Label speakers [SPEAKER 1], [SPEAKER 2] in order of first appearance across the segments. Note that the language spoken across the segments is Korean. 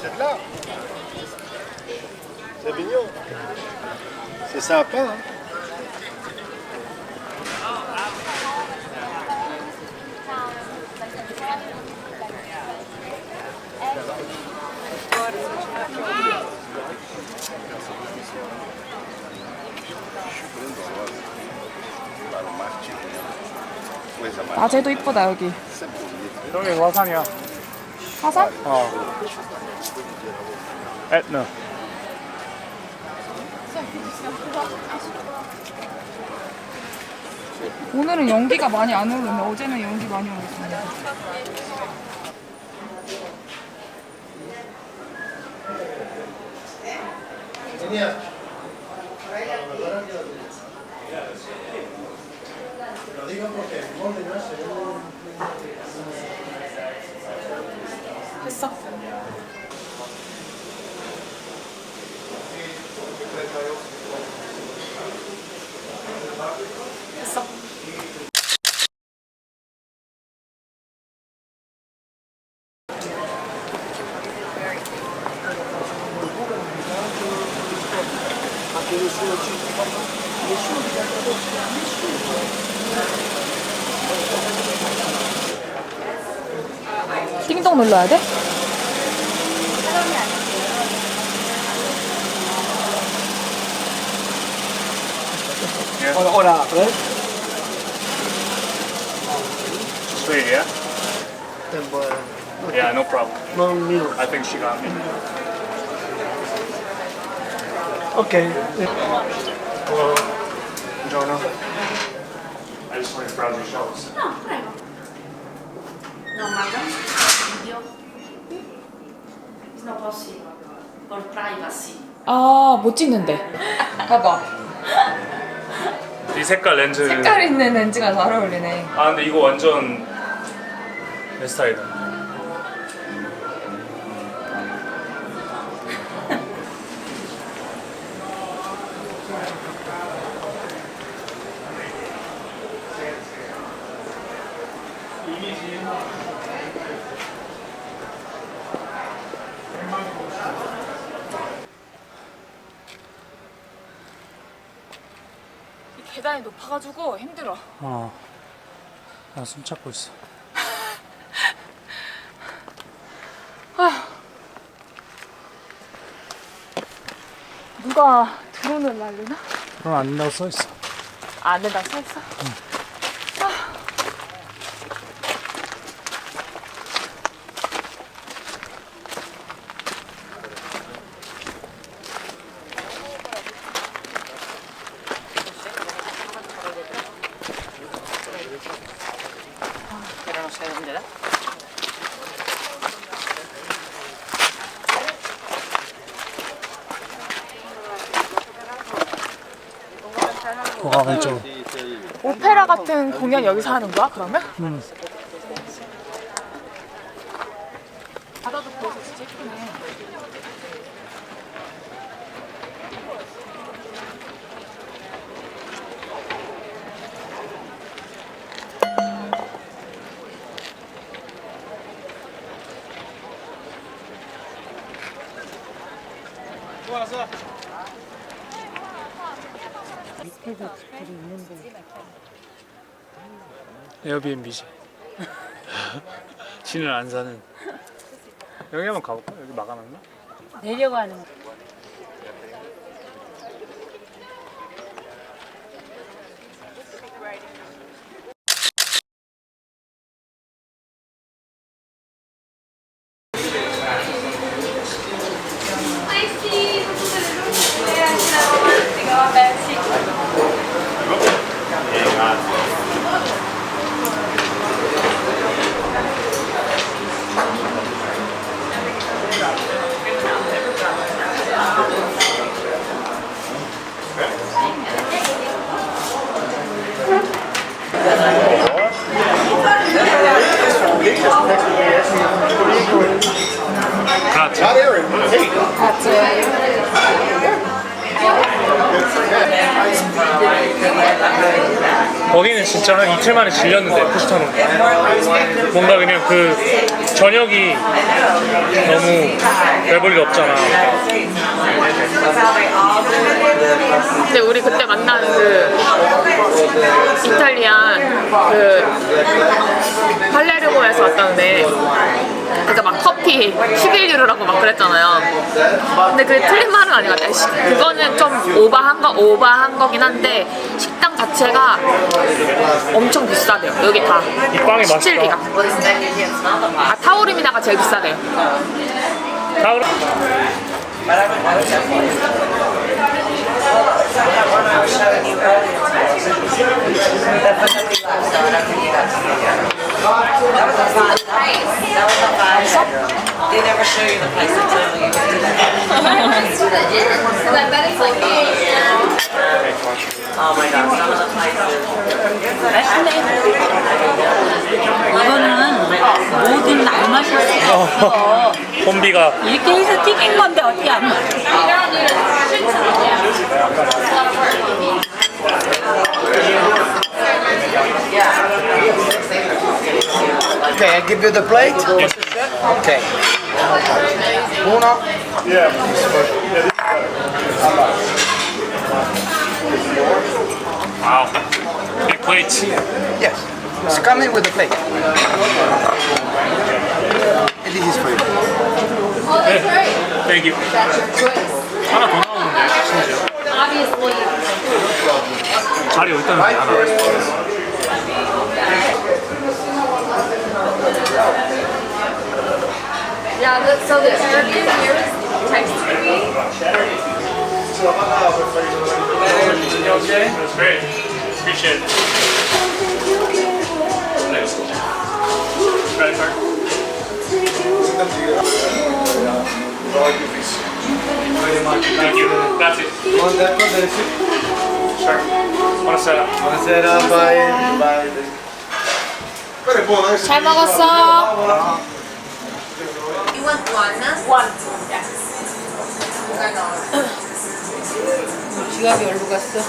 [SPEAKER 1] C'est mignon. C'est sympa. Hein?
[SPEAKER 2] 낮에도 이쁘다 여기.
[SPEAKER 3] 여기 화산이야.
[SPEAKER 2] 화산?
[SPEAKER 3] 어. 에트나.
[SPEAKER 2] 오늘은 연기가 많이 안 오르네. 어제는 연기 많이 올랐습니다. 했어? 했어? 띵동 눌러야 돼?
[SPEAKER 3] Hola, hola. Straight, yeah? Yeah, no problem.
[SPEAKER 4] No meal.
[SPEAKER 3] I think she got me.
[SPEAKER 4] Okay. Hello. Buongiorno.
[SPEAKER 3] I just wanted to browse your shelves.
[SPEAKER 5] No, prego. No, madam. Video. It's not possible. For privacy.
[SPEAKER 2] 아, 못 찍는데. 봐봐.
[SPEAKER 3] 이 색깔 렌즈.
[SPEAKER 2] 색깔 있는 렌즈가 잘 어울리네.
[SPEAKER 3] 아 근데 이거 완전 내 스타일이다.
[SPEAKER 2] 이 계단이 높아가지고 힘들어.
[SPEAKER 3] 어. 나 숨 찾고 있어.
[SPEAKER 2] 누가 드론을 날리나?
[SPEAKER 3] 그럼 안 된다고 써 있어.
[SPEAKER 2] 아, 안 된다고 써있어?
[SPEAKER 5] Pero
[SPEAKER 3] 왼쪽.
[SPEAKER 2] 오페라 같은 공연 여기서 하는 거야, 그러면?
[SPEAKER 3] 음.
[SPEAKER 2] 바다도 보여서 진짜 예쁘네.
[SPEAKER 3] 에어비앤비지. 지는 안 사는. 여기 한번 가볼까? 여기 마감했나?
[SPEAKER 5] 내려가는 거.
[SPEAKER 3] 거기는 진짜 한 이틀 만에 질렸는데 포스터는. 뭔가 그냥 그 저녁이 너무 별볼일 없잖아
[SPEAKER 2] 근데 우리 그때 만난 그 이탈리안 그 팔레르모에서 왔다는데 그러니까 막 커피 11유로라고 막 그랬잖아요. 근데 그게 틀린 말은 아닌 것 같아요. 시- 그거는 좀 오바한 거 오바한 거긴 한데 식당 자체가 엄청 비싸대요. 여기 다
[SPEAKER 3] 이 빵이 맛있다
[SPEAKER 2] 시칠리가. 아 타오르미나가 제일 비싸대요.
[SPEAKER 3] 다 그럼
[SPEAKER 6] 있어.
[SPEAKER 3] 콤비가
[SPEAKER 6] 이렇게 해서 튀긴 건데 어떻게 안 마셔?
[SPEAKER 4] Okay, I give you the plate. Okay. Uno.
[SPEAKER 3] 와우 빅 플레이트
[SPEAKER 4] Yes. It's coming with the plate. And this is for you.
[SPEAKER 3] 네 땡큐 하나 더 나오는데 심지어 자리 여기 있다는데 하나
[SPEAKER 2] Yeah, the, so the Arabian here is texting me.
[SPEAKER 3] That's great. Appreciate it. Thanks. Credit card. You. That's it. Sure. Buonasera.
[SPEAKER 7] Buonasera, bye. Bye. Quello è buono, eh?
[SPEAKER 2] 잘 먹었어.
[SPEAKER 6] 지갑이 어디로 갔어?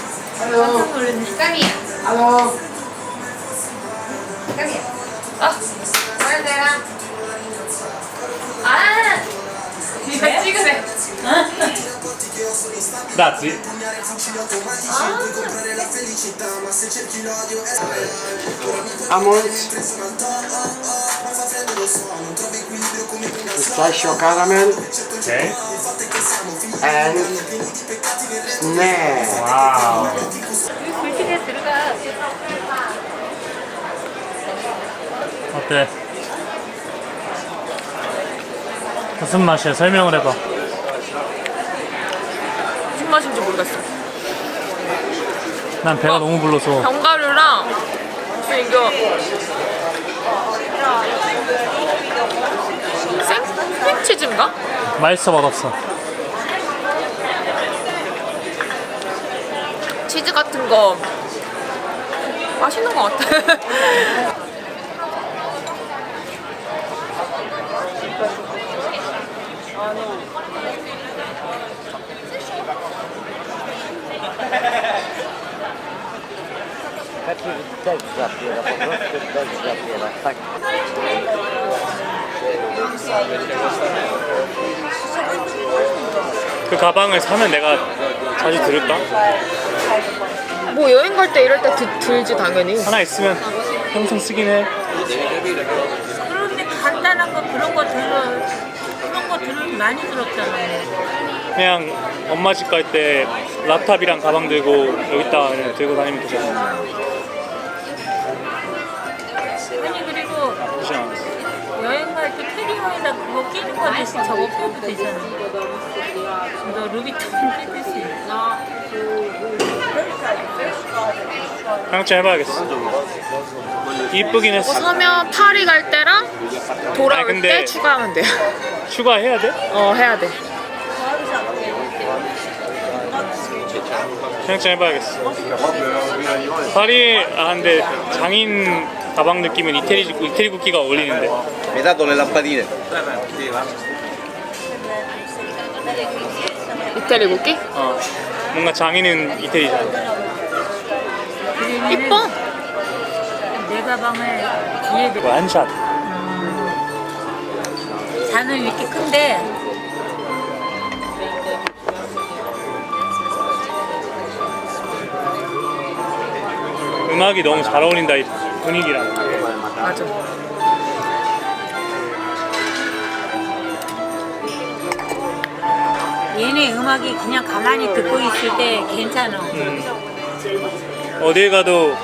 [SPEAKER 2] 이거 찍으래.
[SPEAKER 3] That's it.
[SPEAKER 8] Almonds. Pistachio caramel
[SPEAKER 3] Okay.
[SPEAKER 8] and snack.
[SPEAKER 3] 와우.
[SPEAKER 6] 굴집에 들어가.
[SPEAKER 3] 어때? 무슨 맛이야? 설명을 해봐.
[SPEAKER 2] 무슨 맛인지 모르겠어.
[SPEAKER 3] 난 배가 너무 불러서.
[SPEAKER 2] 견과류랑 무슨 이거 생 생치즈인가?
[SPEAKER 3] 맛있어 맛없어.
[SPEAKER 2] 치즈 같은 거 맛있는 것 같아.
[SPEAKER 3] 그 가방을 사면 내가 자주 들을까?
[SPEAKER 2] 뭐 여행 갈 때 이럴 때 드, 들지 당연히.
[SPEAKER 3] 하나 있으면 평생 쓰긴 해.
[SPEAKER 6] 그런데 간단한 거 그런 거 들어 그런 거 들으면 많이 들었잖아요.
[SPEAKER 3] 그냥 엄마 집 갈 때 lap탑이랑 가방 들고 여기다가 그냥 들고 다니면 되잖아.
[SPEAKER 6] 그거 끼는 거 대신 저거 껴도 되잖아. 너 루비통 끼듯이.
[SPEAKER 3] 향채 해봐야겠어. 이쁘긴 했어.
[SPEAKER 2] 사면 파리 갈 때랑 돌아올
[SPEAKER 3] 아니, 근데-
[SPEAKER 2] 때 추가하면 돼요.
[SPEAKER 3] 추가해야 돼?
[SPEAKER 2] 어 해야 돼.
[SPEAKER 3] 향채 해봐야겠어. 파리 아 근데 장인 가방 느낌은 이태리 이태리 국기가 어울리는데.
[SPEAKER 4] Mi dato le lampadine?
[SPEAKER 2] 이태리 국기?
[SPEAKER 3] 어. 뭔가 장인은 이태리잖아.
[SPEAKER 2] 이뻐.
[SPEAKER 6] 내 가방에 뒤에
[SPEAKER 3] 완샷.
[SPEAKER 6] 잔은 이렇게 큰데
[SPEAKER 3] 음악이 너무 잘 어울린다 이 분위기랑.
[SPEAKER 2] 맞아.
[SPEAKER 6] 얘네 음악이 그냥 가만히 듣고 있을 때 괜찮아.
[SPEAKER 3] 어딜 가도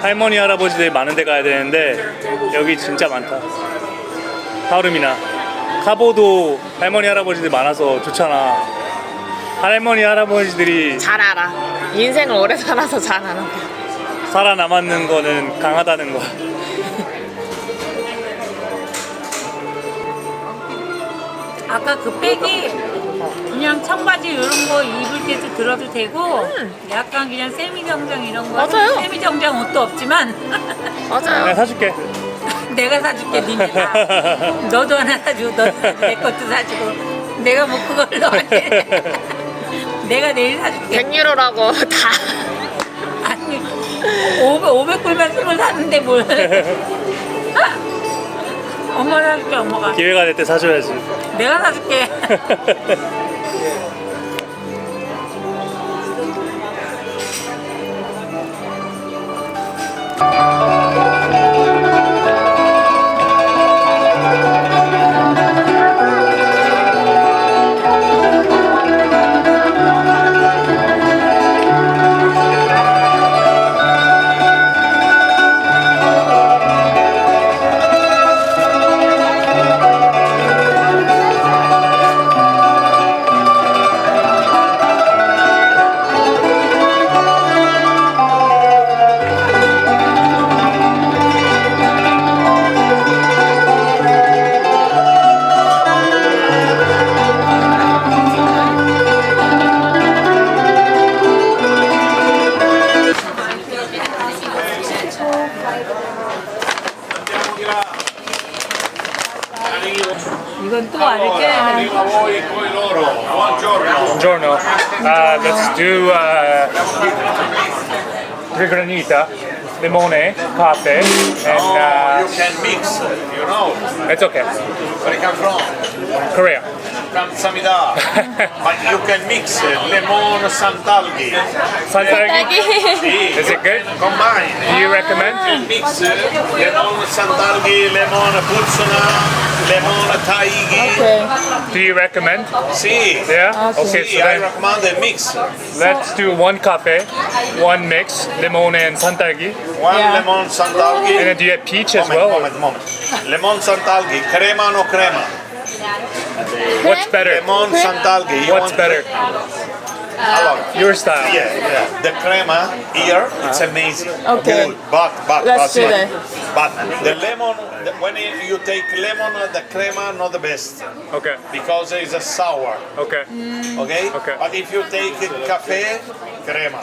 [SPEAKER 3] 할머니 할아버지들 많은 데 가야 되는데 여기 진짜 많다. 하루미나 카보도 할머니 할아버지들 많아서 좋잖아. 할머니 할아버지들이
[SPEAKER 2] 잘 알아. 인생을 오래 살아서 잘 알아.
[SPEAKER 3] 살아남았는 거는 강하다는 거.
[SPEAKER 6] 아까 그 백이 그냥 청바지 이런 거 입을 때도 들어도 되고 약간 그냥 세미 정장 이런 거
[SPEAKER 2] 맞아요.
[SPEAKER 6] 세미 정장 옷도 없지만
[SPEAKER 2] 맞아요.
[SPEAKER 3] 내가 사줄게.
[SPEAKER 6] 내가 사줄게 니네 다 너도 하나 사주고 너도 사주고 내 것도 사주고 내가 뭐 그걸 너한테 내가 내일 사줄게
[SPEAKER 2] 100유로라고 다.
[SPEAKER 6] 아니 500, 500불만 쓰고 샀는데 뭘. 엄마가 사줄게 엄마가.
[SPEAKER 3] 기회가 될 때 사줘야지.
[SPEAKER 6] 내가 사줄게
[SPEAKER 3] the granita, limone, cafe, and uh,
[SPEAKER 7] You can mix, you know.
[SPEAKER 3] it's okay.
[SPEAKER 7] Where you come from?
[SPEAKER 3] Korea.
[SPEAKER 7] From Samida. but you can mix lemon santalgi.
[SPEAKER 3] Santargi.
[SPEAKER 7] Sì.
[SPEAKER 3] Is it good?
[SPEAKER 7] Combine.
[SPEAKER 3] Do you recommend?
[SPEAKER 7] Mix lemon santalgi, lemon puzzana, lemon taigi.
[SPEAKER 3] Do you recommend?
[SPEAKER 7] Sì.
[SPEAKER 3] Yeah. Ah, okay.
[SPEAKER 7] Sì,
[SPEAKER 3] So
[SPEAKER 7] I recommend a mix.
[SPEAKER 3] let's do one cafe, one mix, lemon and santargi,
[SPEAKER 7] One lemon
[SPEAKER 3] and then do you have peach as well?
[SPEAKER 7] moment, moment. Lemon santalgi, crema no crema.
[SPEAKER 3] What's better?
[SPEAKER 7] Lemon santalgi. You
[SPEAKER 3] What's
[SPEAKER 7] want
[SPEAKER 3] better?
[SPEAKER 7] Allora, uh,
[SPEAKER 3] Your style.
[SPEAKER 7] Yeah, yeah. The crema here, it's uh-huh. amazing.
[SPEAKER 2] Okay.
[SPEAKER 7] Good, but but
[SPEAKER 2] Let's
[SPEAKER 7] but,
[SPEAKER 2] do
[SPEAKER 7] but,
[SPEAKER 2] that.
[SPEAKER 7] but the lemon, the, when you take lemon, uh, the crema not the best
[SPEAKER 3] Okay.
[SPEAKER 7] because it's a sour.
[SPEAKER 3] Okay. Mm.
[SPEAKER 7] Okay.
[SPEAKER 3] Okay.
[SPEAKER 7] But if you take cafe, crema,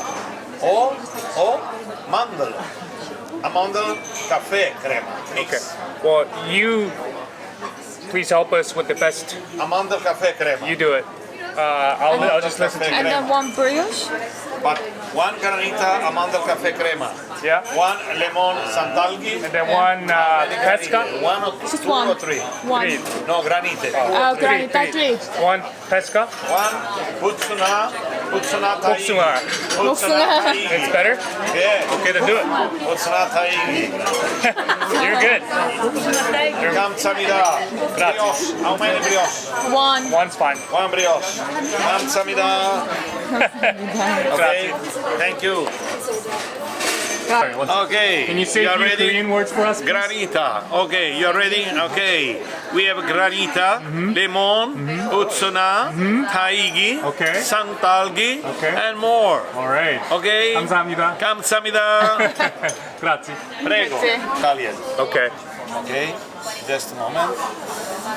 [SPEAKER 7] or or mandel, a mandel cafe crema
[SPEAKER 3] Okay. Well, you please help us with the best.
[SPEAKER 7] A mandel cafe crema.
[SPEAKER 3] You do it. Uh, I'll, I'll just listen to you.
[SPEAKER 2] And then one brioche.
[SPEAKER 7] But one granita, a mandel cafe crema.
[SPEAKER 3] Yeah.
[SPEAKER 7] One lemon santalgi.
[SPEAKER 3] And then one uh, pesca.
[SPEAKER 7] One or
[SPEAKER 2] Just
[SPEAKER 7] two
[SPEAKER 2] one.
[SPEAKER 7] or three.
[SPEAKER 2] One.
[SPEAKER 3] Three.
[SPEAKER 7] No, granite.
[SPEAKER 2] Uh, granita three.
[SPEAKER 3] One pesca.
[SPEAKER 7] One putsuna, putsuna taigi.
[SPEAKER 3] Putsuna.
[SPEAKER 7] Putsuna
[SPEAKER 3] It's better.
[SPEAKER 7] Yeah,
[SPEAKER 3] Okay, then do it.
[SPEAKER 7] putsuna taigi.
[SPEAKER 3] You're good.
[SPEAKER 7] Kamsamida. Brioche. How many brioche?
[SPEAKER 2] One.
[SPEAKER 3] One's fine.
[SPEAKER 7] One brioche. Kamsamida. Okay. Thank you. Okay.
[SPEAKER 3] Can you say a
[SPEAKER 7] are
[SPEAKER 3] few
[SPEAKER 7] ready?
[SPEAKER 3] Korean words for us? please?
[SPEAKER 7] Granita. Okay, you're ready? Okay. We have granita, lemon, utsuna, taigi,
[SPEAKER 3] Okay.
[SPEAKER 7] santalgi,
[SPEAKER 3] Okay.
[SPEAKER 7] and more.
[SPEAKER 3] All right.
[SPEAKER 7] Okay?
[SPEAKER 3] 감사합니다.
[SPEAKER 7] Kamsamida.
[SPEAKER 3] Grazie.
[SPEAKER 7] Prego.
[SPEAKER 2] Grazie.
[SPEAKER 7] Italian.
[SPEAKER 3] Okay.
[SPEAKER 7] Okay. Just a moment.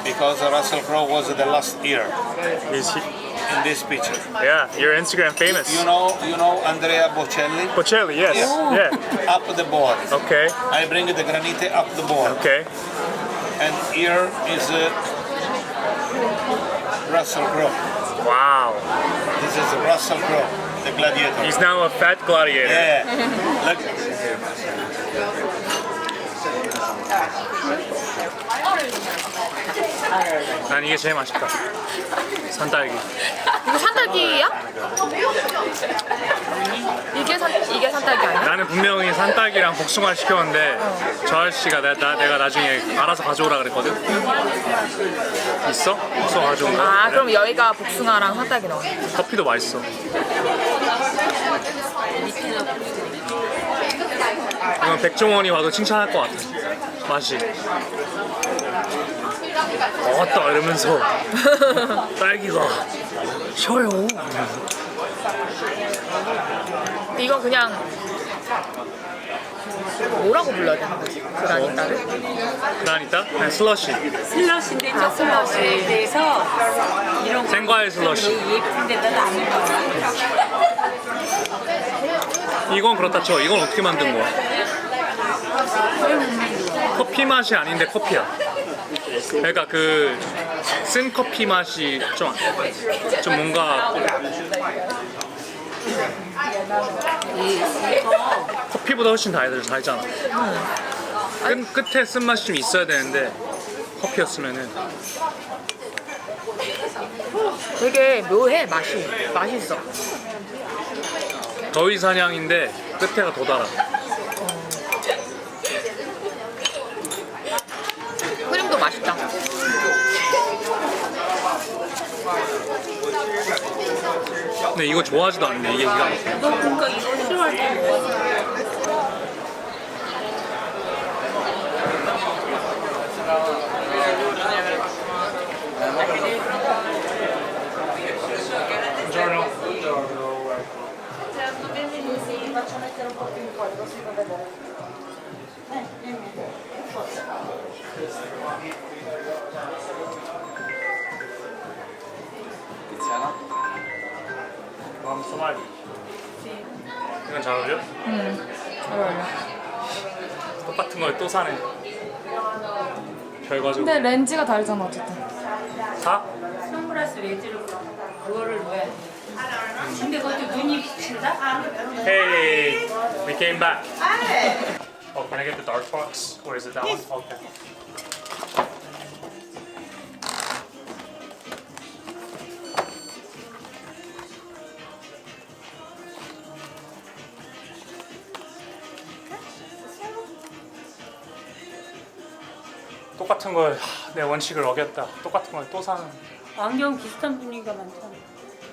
[SPEAKER 7] Because Russell Crowe was the last year
[SPEAKER 3] Is he-
[SPEAKER 7] in this picture.
[SPEAKER 3] yeah, you're Instagram famous.
[SPEAKER 7] You know, you know Andrea Bocelli?
[SPEAKER 3] Bocelli, yes. Yeah.
[SPEAKER 7] Up the board.
[SPEAKER 3] Okay.
[SPEAKER 7] I bring the granite up the board.
[SPEAKER 3] Okay.
[SPEAKER 7] And here is uh, Russell Crowe.
[SPEAKER 3] Wow.
[SPEAKER 7] This is Russell Crowe, the gladiator.
[SPEAKER 3] He's now a fat gladiator.
[SPEAKER 7] Yeah. Look.
[SPEAKER 3] 난 이게 제일 맛있다. 산딸기.
[SPEAKER 2] 이거 산딸기야? 이게 산 이게 산딸기 아니야?
[SPEAKER 3] 나는 분명히 산딸기랑 복숭아를 시켰는데 저 아저씨가 나, 나, 내가 나중에 알아서 가져오라 그랬거든. 있어? 복숭아 가져온 거?
[SPEAKER 2] 아? 그럼 여기가 복숭아랑 산딸기 넣어.
[SPEAKER 3] 커피도 맛있어. 이건 백종원이 와도 칭찬할 것 같아. 맛이. 어따 이러면서 딸기가 쉬어요.
[SPEAKER 2] 이건 그냥 뭐라고 불러야 되는 거지? 그라니까를?
[SPEAKER 3] 그러니까 그냥 슬러시.
[SPEAKER 6] 슬러시인데 저 슬러시에 대해서 이런 거
[SPEAKER 3] 생과일 슬러시.
[SPEAKER 6] 예쁜 데다가 안 먹어.
[SPEAKER 3] 이건 그렇다 쳐. 이건 어떻게 만든 거야? 커피 맛이 아닌데 커피야. 그러니까 그 쓴 커피 맛이 좀, 좀 뭔가 커피보다 훨씬 달, 달잖아. 끝, 끝에 쓴맛이 좀 있어야 되는데 커피였으면은
[SPEAKER 2] 되게 묘해 맛이 맛있어.
[SPEAKER 3] 더위 사냥인데 끝에가 더 달아.
[SPEAKER 2] 크림도 맛있다.
[SPEAKER 3] 근데 이거 좋아하지도 않는데 이게 기가 막혀.
[SPEAKER 6] 너 그러니까 이거 싫어할 때 먹어.
[SPEAKER 3] 밤 소말리. 이건 잘 어울려?
[SPEAKER 2] 잘 어울려.
[SPEAKER 3] 똑같은 걸 또 사네. 결과적으로
[SPEAKER 9] 근데 렌즈가 다르잖아 어쨌든.
[SPEAKER 3] 사?
[SPEAKER 6] 선글라스 레즈를 그거를 돼. 근데 그것도 눈이 비친다?
[SPEAKER 3] Hey, we came back. Oh, can I get the dark box? Or is it that one? Okay. 똑같은 걸 내 원칙을 어겼다. 똑같은 걸 또 사는.
[SPEAKER 6] 안경 비슷한 분위기가 많잖아.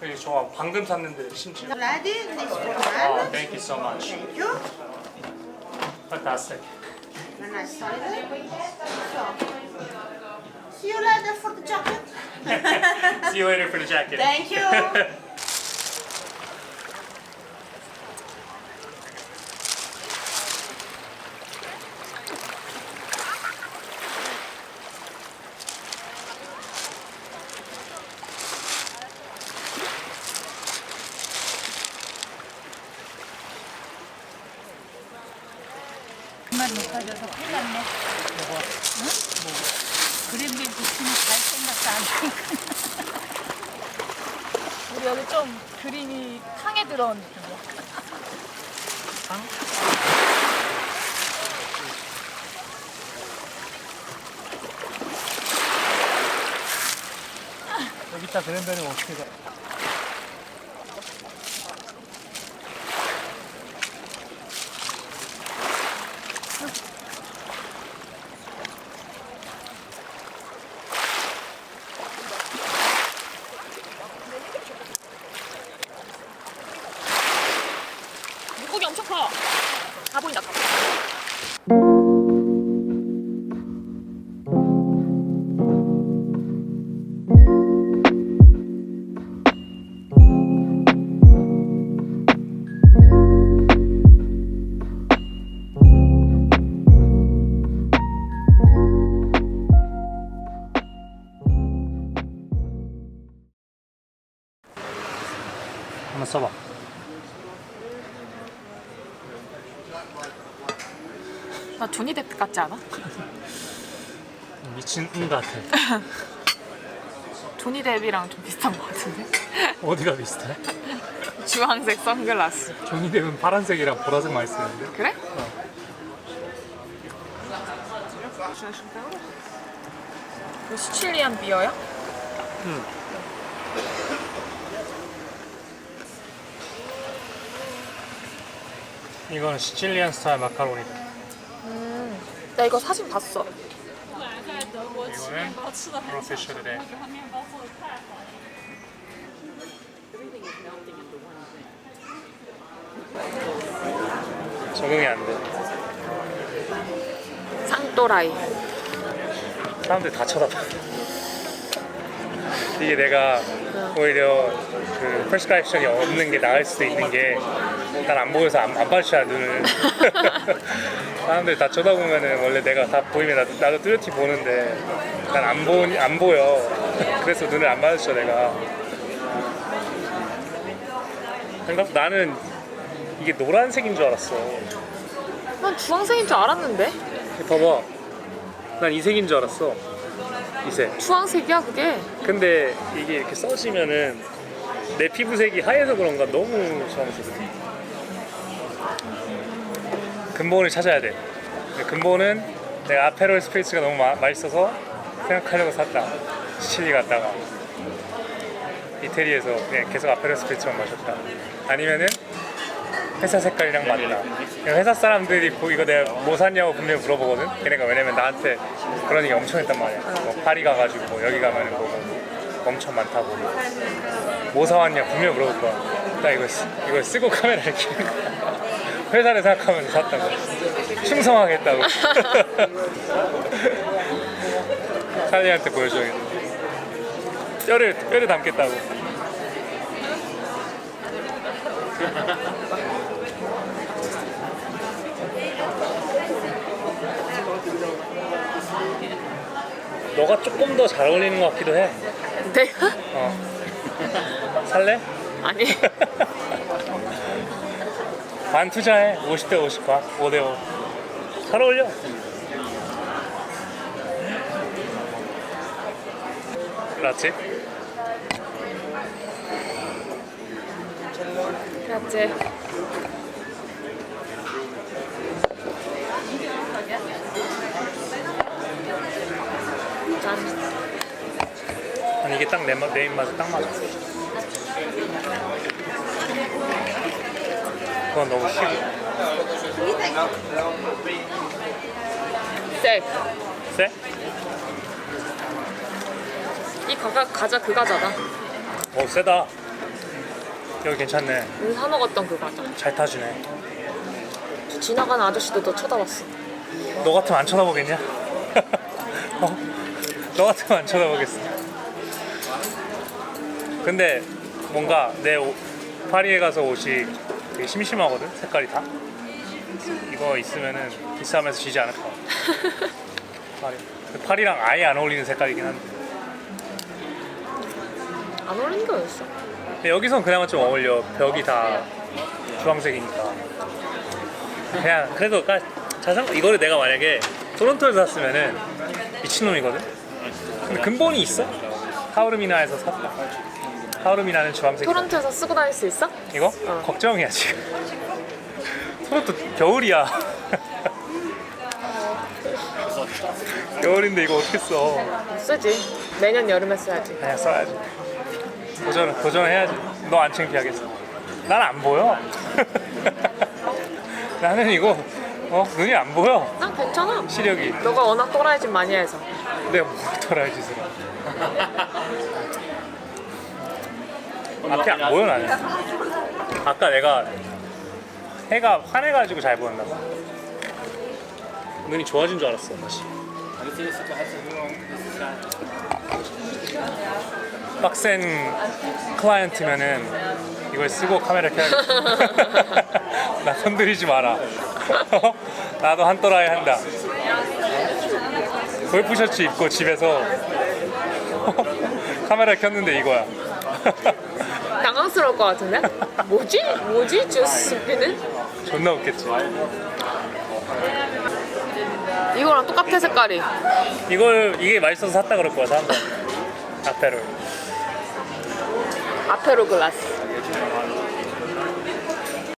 [SPEAKER 3] 여기 저 방금 샀는데 심지어.
[SPEAKER 10] Ready? This one.
[SPEAKER 3] Oh, thank you so much.
[SPEAKER 10] Thank you.
[SPEAKER 3] Fantastic.
[SPEAKER 10] A nice holiday. So, see you later for the jacket.
[SPEAKER 3] See you later for the jacket.
[SPEAKER 10] Thank you.
[SPEAKER 6] 정말 높아져서 큰일 났네. 응? 그림들 붙이면 갈 생각도 안 하니까.
[SPEAKER 2] 우리 여기 좀 그림이 탕에 들어온 느낌이야.
[SPEAKER 3] 여기 있다 그랜드는 어떻게 가?
[SPEAKER 2] 조니 뎁이랑 좀 비슷한 것 같은데?
[SPEAKER 3] 어디가 비슷해?
[SPEAKER 2] 주황색 선글라스.
[SPEAKER 3] 종이 뱀은 파란색이랑 보라색만 있었는데.
[SPEAKER 2] 그래? 이거 시칠리안 비어야?
[SPEAKER 3] 이거는 시칠리안 스타일 마카로니.
[SPEAKER 2] 나 이거 사진 봤어.
[SPEAKER 3] 이거는 프로페셔널의 적응이 안 돼.
[SPEAKER 2] 쌍또라이.
[SPEAKER 3] 사람들 다 쳐다봐. 이게 내가 오히려 그 프레스크립션이 없는 게 나을 수도 있는 게 난 안 보여서 안, 안 봐주잖아 눈을. 사람들 다 쳐다보면은 원래 내가 다 보이면 나도, 나도 뚜렷이 보는데 난 안 보니 안 보여. 그래서 눈을 안 마주쳐 내가. 그러니까 나는 이게 노란색인 줄 알았어.
[SPEAKER 2] 난 주황색인 줄 알았는데.
[SPEAKER 3] 봐봐. 난 이색인 줄 알았어. 이색.
[SPEAKER 2] 주황색이야 그게.
[SPEAKER 3] 근데 이게 이렇게 써지면은 내 피부색이 하얘서 그런가 너무 주황색이야. 근본을 찾아야 돼. 근본은 내가 아페롤 스프리츠가 너무 마- 맛있어서 생각하려고 샀다. 시칠리 갔다가 이태리에서 그냥 계속 아페롤 스프리츠만 마셨다. 아니면은 회사 색깔이랑 맞다. 회사 사람들이 보- 이거 내가 뭐 샀냐고 분명히 물어보거든. 걔네가 왜냐면 나한테 그런 얘기 엄청 했단 말이야. 뭐 파리 가가지고 뭐 여기 가면은 뭐 엄청 많다고. 뭐 사왔냐 분명히 물어볼 거야. 나 이거 쓰, 이거 쓰고 카메라를 켜는 거야. 회사를 생각하면서 샀다고. 충성하겠다고. 찰리한테 보여줘야겠다. 뼈를 뼈를 담겠다고. 너가 조금 더 잘 어울리는 것 같기도 해.
[SPEAKER 2] 내가?
[SPEAKER 3] 어. 살래?
[SPEAKER 2] 아니.
[SPEAKER 3] 반 투자해. 50대 50 반. 5대 5. 잘 어울려. 그렇지?
[SPEAKER 2] 그렇지.
[SPEAKER 3] 아니 이게 딱내내 입맛에 딱 맞아. 그건 너무 쉬고.
[SPEAKER 2] 색.
[SPEAKER 3] 쎄?
[SPEAKER 2] 이 과가 과자 그 과자다.
[SPEAKER 3] 오 세다. 여기 괜찮네.
[SPEAKER 2] 오늘 사 먹었던 그 과자.
[SPEAKER 3] 잘 타주네.
[SPEAKER 2] 지나가는 아저씨도 너 쳐다봤어.
[SPEAKER 3] 너 같으면 안 쳐다보겠냐? 어? 너 같으면 안 쳐다보겠어. 근데 뭔가 내 옷- 파리에 가서 옷이 되게 심심하거든. 색깔이 다. 이거 있으면은 비싸면서 지지 않을 것 같아. 파리. 근데 파리랑 아예 안 어울리는 색깔이긴 한데.
[SPEAKER 2] 안 어울리는 게 어딨어?
[SPEAKER 3] 근데 여기선 그나마 좀 어울려. 벽이 다 주황색이니까. 그냥 그래도 까- 자상 이거를 내가 만약에 토론토에서 샀으면은 미친놈이거든. 근데 근본이 있어? 하우르미나에서 샀다. 하우르미나는 주황색.
[SPEAKER 2] 토론토에서 쓰고 다닐 수 있어?
[SPEAKER 3] 이거? 걱정이야 지금. 토론토 겨울이야. 겨울인데 이거 어떻게 써?
[SPEAKER 2] 쓰지. 매년 여름에 써야지.
[SPEAKER 3] 그냥 써야지. 도전 도전해야지. 너 안 창피하겠어? 난 안 보여. 나는 이거 어 눈이 안 보여.
[SPEAKER 2] 난 괜찮아.
[SPEAKER 3] 시력이.
[SPEAKER 2] 너가 워낙 또라이 짓 많이 해서.
[SPEAKER 3] 내가 뭘 돌아야 짓을. 앞이 안 보여 나는. 아까 내가 해가 환해가지고 잘 보였나 봐. 눈이 좋아진 줄 알았어 다시. 빡센 클라이언트면은 이걸 쓰고 카메라 켜야겠다. 나 손들이지 마라. 나도 한 또라이 한다. 골프 셔츠 입고 집에서 카메라 켰는데 이거야.
[SPEAKER 2] 당황스러울 것 같은데? 뭐지? 뭐지? 주스피는?
[SPEAKER 3] 존나 웃겠지.
[SPEAKER 2] 이거랑 똑같아 색깔이.
[SPEAKER 3] 이걸 이게 맛있어서 샀다 그럴 거야 사람들. 앞에를.
[SPEAKER 2] 아페로 글라스.